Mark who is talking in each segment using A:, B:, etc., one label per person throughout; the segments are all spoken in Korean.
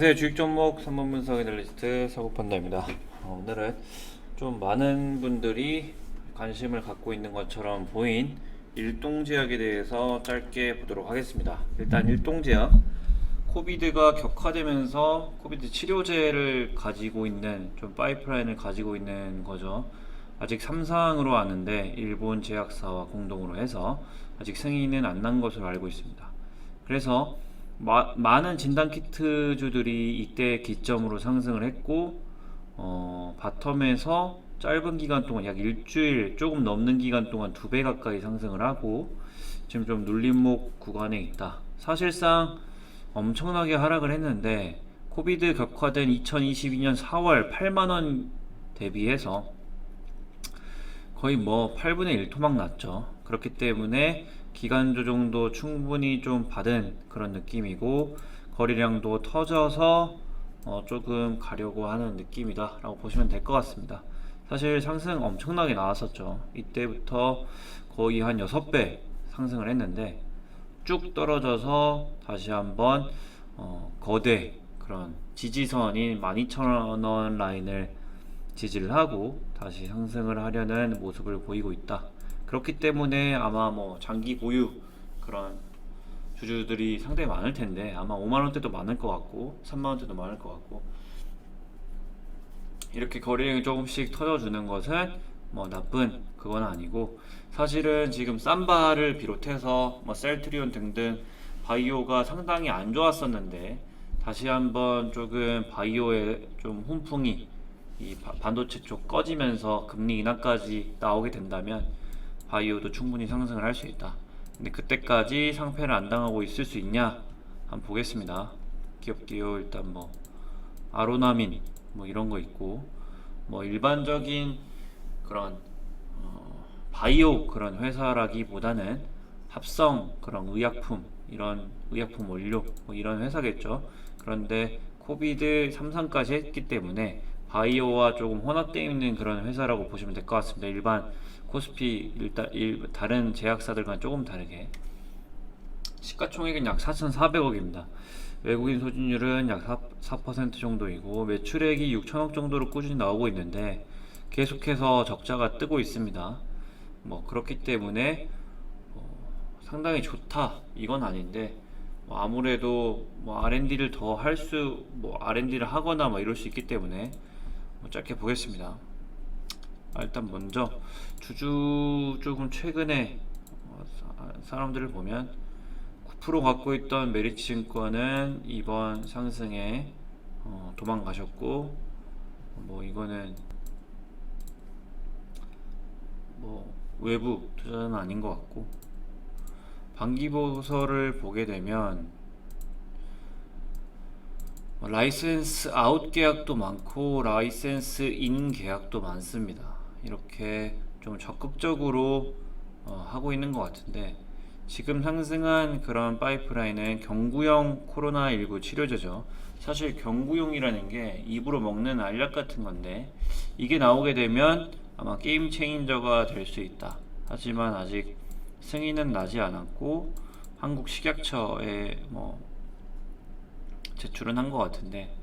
A: 네, 주식 종목 3번 분석 애널리스트 서구펀더입니다. 어, 오늘은 좀 많은 분들이 관심을 갖고 있는 것처럼 보인 일동제약에 대해서 짧게 보도록 하겠습니다. 일단 일동제약 코비드가 격화되면서 코비드 치료제를 가지고 있는 좀 파이프라인을 가지고 있는 거죠. 아직 3상으로 아는데 일본 제약사와 공동으로 해서 아직 승인은 안 난 것으로 알고 있습니다. 그래서 마- 많은 진단 키트주들이 이때 기점으로 상승을 했고 어, 바텀에서 짧은 기간 동안 약 일주일 조금 넘는 기간 동안 두 배 가까이 상승을 하고 지금 좀 눌림목 구간에 있다. 사실상 엄청나게 하락을 했는데 코비드 격화된 2022년 4월 8만 원 대비해서 거의 뭐 8분의 1 토막 났죠. 그렇기 때문에 기간 조정도 충분히 좀 받은 그런 느낌이고 거래량도 터져서 어 조금 가려고 하는 느낌이다 라고 보시면 될 것 같습니다. 사실 상승 엄청나게 나왔었죠. 이때부터 거의 한 6배 상승을 했는데 쭉 떨어져서 다시 한번 어 거대 그런 지지선인 12,000원 라인을 지지를 하고 다시 상승을 하려는 모습을 보이고 있다. 그렇기 때문에 아마 뭐 장기 보유 그런 주주들이 상당히 많을 텐데 아마 5만 원대도 많을 것 같고 3만 원대도 많을 것 같고 이렇게 거래량이 조금씩 터져주는 것은 뭐 나쁜 그건 아니고 사실은 지금 삼바를 비롯해서 뭐 셀트리온 등등 바이오가 상당히 안 좋았었는데 다시 한번 조금 바이오에 좀 훈풍이 이 바- 반도체 쪽 꺼지면서 금리 인하까지 나오게 된다면 바이오도 충분히 상승을 할 수 있다. 근데 그때까지 상패를 안 당하고 있을 수 있냐? 한번 보겠습니다. 기업기요 일단 뭐 아로나민 뭐 이런 거 있고 뭐 일반적인 그런 어, 바이오 그런 회사라기보다는 합성 그런 의약품 이런 의약품 원료 뭐 이런 회사겠죠. 그런데 코비드 3상까지 했기 때문에 바이오와 조금 혼합되어 있는 그런 회사라고 보시면 될 것 같습니다. 일반 코스피 일단 일, 다른 제약사들과는 조금 다르게 시가총액은 약 4,400억입니다. 외국인 소진율은 약 4, 4% 정도이고 매출액이 6천억 정도로 꾸준히 나오고 있는데 계속해서 적자가 뜨고 있습니다. 뭐 그렇기 때문에 어, 상당히 좋다 이건 아닌데 뭐 아무래도 뭐 R&D를 더 할 수 뭐 R&D를 하거나 뭐 이럴 수 있기 때문에 뭐 짧게 보겠습니다. 아, 일단 먼저 주주 조금 최근에 어, 사- 사람들을 보면 9% 갖고 있던 메리츠증권은 이번 상승에 어, 도망가셨고 뭐 이거는 뭐 외부 투자는 아닌 것 같고 반기 보서를 보게 되면 뭐 라이센스 아웃 계약도 많고 라이센스 인 계약도 많습니다. 이렇게 좀 적극적으로 어, 하고 있는 것 같은데 지금 상승한 그런 파이프라인은 경구용 코로나19 치료제죠. 사실 경구용이라는 게 입으로 먹는 알약 같은 건데 이게 나오게 되면 아마 게임 체인저가 될 수 있다. 하지만 아직 승인은 나지 않았고 한국 식약처에 뭐 제출은 한 것 같은데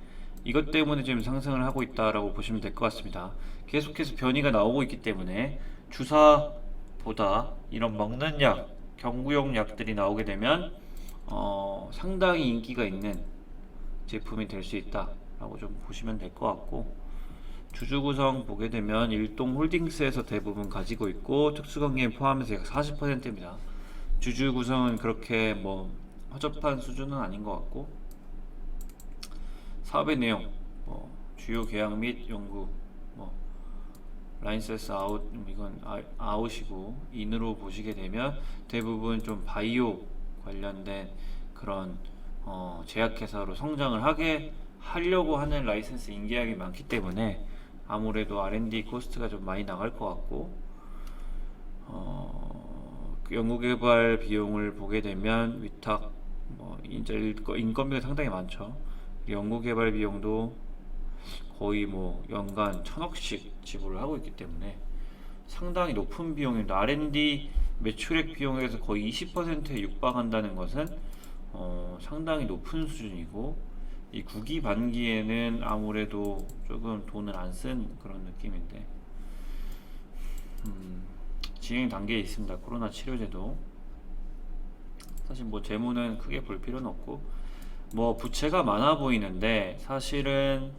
A: 이것 때문에 지금 상승을 하고 있다라고 보시면 될 것 같습니다. 계속해서 변이가 나오고 있기 때문에 주사보다 이런 먹는 약, 경구용 약들이 나오게 되면 어, 상당히 인기가 있는 제품이 될 수 있다라고 좀 보시면 될 것 같고 주주 구성 보게 되면 일동 홀딩스에서 대부분 가지고 있고 특수관계인 포함해서 약 40%입니다. 주주 구성은 그렇게 뭐 허접한 수준은 아닌 것 같고 사업의 내용, 뭐 주요 계약 및 연구, 뭐 라인세스 아웃 음, 이건 아, 아웃이고 인으로 보시게 되면 대부분 좀 바이오 관련된 그런 어, 제약회사로 성장을 하게 하려고 하는 라이센스 인계약이 많기 때문에 아무래도 R&D 코스트가 좀 많이 나갈 것 같고 어, 그 연구개발 비용을 보게 되면 위탁 뭐 인건비가 상당히 많죠. 연구개발 비용도 거의 뭐 연간 천억씩 지불을 하고 있기 때문에 상당히 높은 비용입니다. R&D 매출액 비용에서 거의 20%에 육박한다는 것은 어, 상당히 높은 수준이고 이 구기 반기에는 아무래도 조금 돈을 안 쓴 그런 느낌인데 음, 진행 단계에 있습니다. 코로나 치료제도 사실 뭐 재무는 크게 볼 필요는 없고 뭐 부채가 많아 보이는데 사실은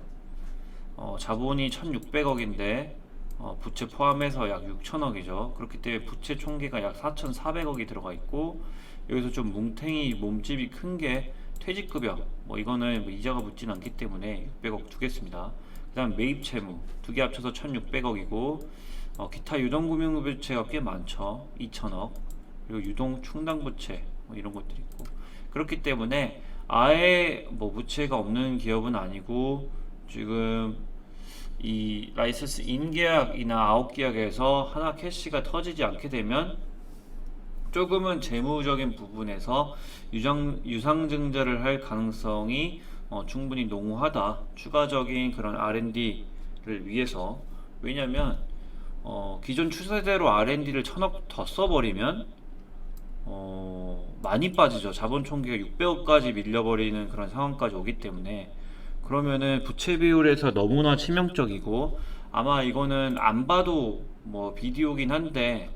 A: 어, 자본이 1,600억인데 어, 부채 포함해서 약 6천억이죠. 그렇기 때문에 부채 총계가 약 4,400억이 들어가 있고 여기서 좀 뭉탱이 몸집이 큰 게 퇴직급여 뭐 이거는 뭐 이자가 붙진 않기 때문에 600억 주겠습니다. 그다음 매입 채무 두 개 합쳐서 1,600억이고 어, 기타 유동 금융 부채가 꽤 많죠. 2천억 그리고 유동 충당 부채 뭐 이런 것들이 있고 그렇기 때문에 아예 뭐 부채가 없는 기업은 아니고 지금 이 라이센스 인 계약이나 아웃 계약에서 하나 캐시가 터지지 않게 되면 조금은 재무적인 부분에서 유상, 유상증자를 할 가능성이 어, 충분히 농후하다. 추가적인 그런 R&D를 위해서 왜냐하면 어, 기존 추세대로 R&D를 천억 더 써버리면 어, 많이 빠지죠. 자본 총계가 600억까지 밀려버리는 그런 상황까지 오기 때문에 그러면은 부채 비율에서 너무나 치명적이고 아마 이거는 안 봐도 뭐 비디오긴 한데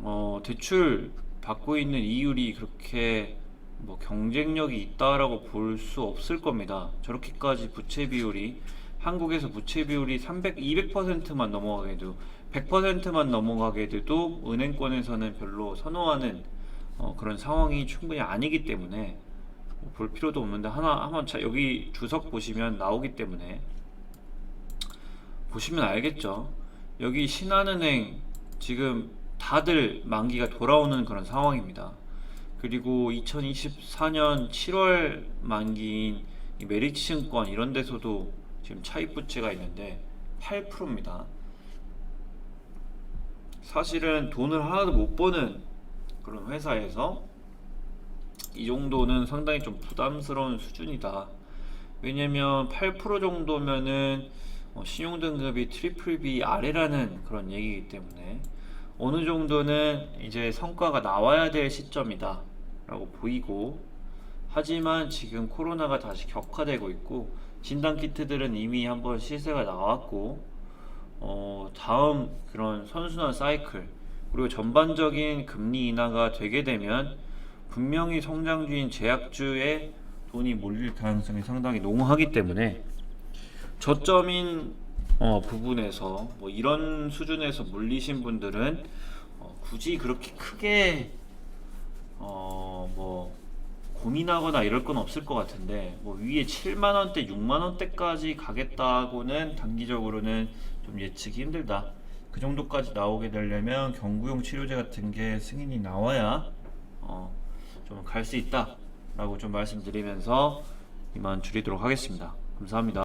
A: 어, 대출 받고 있는 이율이 그렇게 뭐 경쟁력이 있다라고 볼 수 없을 겁니다. 저렇게까지 부채 비율이 한국에서 부채 비율이 300, 200%만 넘어가게 돼도 100%만 넘어가게 돼도 은행권에서는 별로 선호하는 어, 그런 상황이 충분히 아니기 때문에 뭐볼 필요도 없는데 하나 한번 자, 여기 주석 보시면 나오기 때문에 보시면 알겠죠. 여기 신한은행 지금 다들 만기가 돌아오는 그런 상황입니다. 그리고 2024년 7월 만기인 이 메리츠 증권 이런 데서도 지금 차입 부채가 있는데 8%입니다. 사실은 돈을 하나도 못 버는 그런 회사에서 이 정도는 상당히 좀 부담스러운 수준이다. 왜냐면 8% 정도면은 어, 신용등급이 트리플 B 아래라는 그런 얘기이기 때문에 어느 정도는 이제 성과가 나와야 될 시점이다 라고 보이고 하지만 지금 코로나가 다시 격화되고 있고 진단키트들은 이미 한번 시세가 나왔고 어, 다음 그런 선순환 사이클 그리고 전반적인 금리 인하가 되게 되면 분명히 성장주인 제약주에 돈이 몰릴 가능성이 상당히 농후하기 때문에 저점인 어, 부분에서 뭐 이런 수준에서 물리신 분들은 어, 굳이 그렇게 크게 어, 뭐 고민하거나 이럴 건 없을 것 같은데 뭐 위에 7만 원대, 6만 원대까지 가겠다고는 단기적으로는 좀 예측이 힘들다. 그 정도까지 나오게 되려면 경구용 치료제 같은 게 승인이 나와야 어, 좀 갈 수 있다라고 좀 말씀드리면서 이만 줄이도록 하겠습니다. 감사합니다.